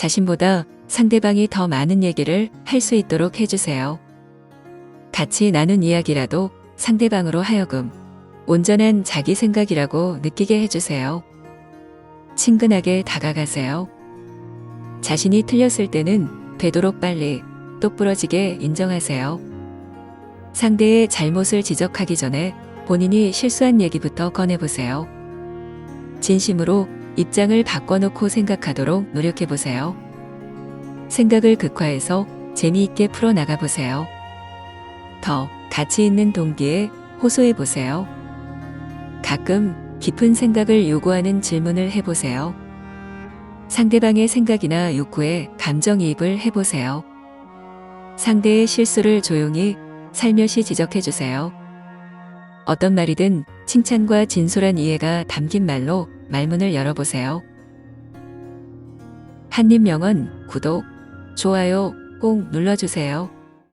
자신보다 상대방이 더 많은 얘기를 할 수 있도록 해주세요. 같이 나눈 이야기라도 상대방으로 하여금 온전한 자기 생각이라고 느끼게 해주세요. 친근하게 다가가세요. 자신이 틀렸을 때는 되도록 빨리 똑부러지게 인정하세요. 상대의 잘못을 지적하기 전에 본인이 실수한 얘기부터 꺼내보세요. 진심으로 입장을 바꿔놓고 생각하도록 노력해보세요. 생각을 극화해서 재미있게 풀어나가 보세요. 더 가치 있는 동기에 호소해보세요. 가끔 깊은 생각을 요구하는 질문을 해보세요. 상대방의 생각이나 욕구에 감정이입을 해보세요. 상대의 실수를 조용히 살며시 지적해주세요. 어떤 말이든 칭찬과 진솔한 이해가 담긴 말로 말문을 열어보세요. 한입 명언 구독, 좋아요 꼭 눌러주세요.